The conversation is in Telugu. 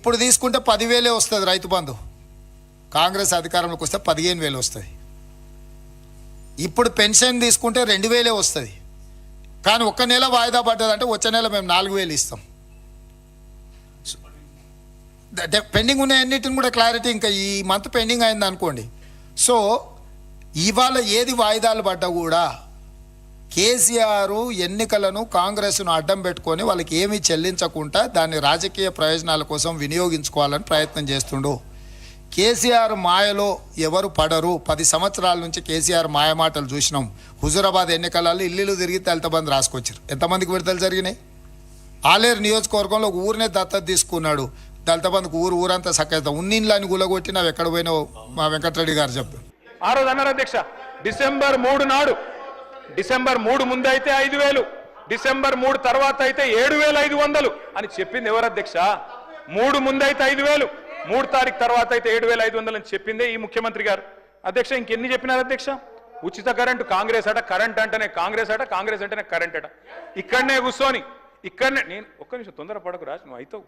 ఇప్పుడు తీసుకుంటే పదివేలే వస్తుంది రైతు బంధు. కాంగ్రెస్ అధికారంలోకి వస్తే పదిహేను వేలు వస్తుంది. ఇప్పుడు పెన్షన్ తీసుకుంటే రెండు వేలే వస్తుంది. కానీ ఒక్క నెల వాయిదా పడ్డదంటే వచ్చే నెల మేము నాలుగు వేలు ఇస్తాం. పెండింగ్ ఉన్న అన్నిటిని కూడా క్లారిటీ ఇంకా ఈ మంత్ పెండింగ్ అయింది అనుకోండి సో ఇవాళ ఏది వాయిదాలు పడ్డా కూడా కేసీఆర్ ఎన్నికలను కాంగ్రెస్ను అడ్డం పెట్టుకొని వాళ్ళకి ఏమీ చెల్లించకుండా దాన్ని రాజకీయ ప్రయోజనాల కోసం వినియోగించుకోవాలని ప్రయత్నం చేస్తుండు. కేసీఆర్ మాయలో ఎవరు పడరు. పది సంవత్సరాల నుంచి కేసీఆర్ మాయమాటలు చూసినాం. హుజురాబాద్ ఎన్నికలలో ఇల్లు తిరిగి దళితబంద్ రాసుకొచ్చారు ఎంతమందికి విడతలు జరిగినాయి? ఆలేరు నియోజకవర్గంలో ఒక ఊరినే దత్తత తీసుకున్నాడు. దళితబంధుకు ఊరు ఊరంతా సక్కైతే ఉన్నిళ్ళని గులగొట్టి నావి ఎక్కడ పోయినావు మా వెంకటరెడ్డి గారు చెప్పారు. ఆ రోజు అన్నారు అధ్యక్ష డిసెంబర్ మూడు నాడు డిసెంబర్ మూడు ముందు అయితే ఐదు వేలు డిసెంబర్ మూడు తర్వాత అయితే ఏడు వేల ఐదు వందలు అని చెప్పింది ఎవరు అధ్యక్ష? మూడు ముందు అయితే ఐదు వేలు మూడు తారీఖు తర్వాత అయితే ఏడు వేల ఐదు వందలు అని చెప్పిందే ఈ ముఖ్యమంత్రి గారు. అధ్యక్ష ఇంకెన్ని చెప్పినారు అధ్యక్ష? ఉచిత కరెంటు కాంగ్రెస్ అట కరెంట్ అంటేనే కాంగ్రెస్ అట కాంగ్రెస్ అంటేనే కరెంట్ అట. ఇక్కడనే కూర్చొని ఇక్కడనే నేను ఒక్క నిమిషం తొందర పడకు రాజు నువ్వు అవుతావు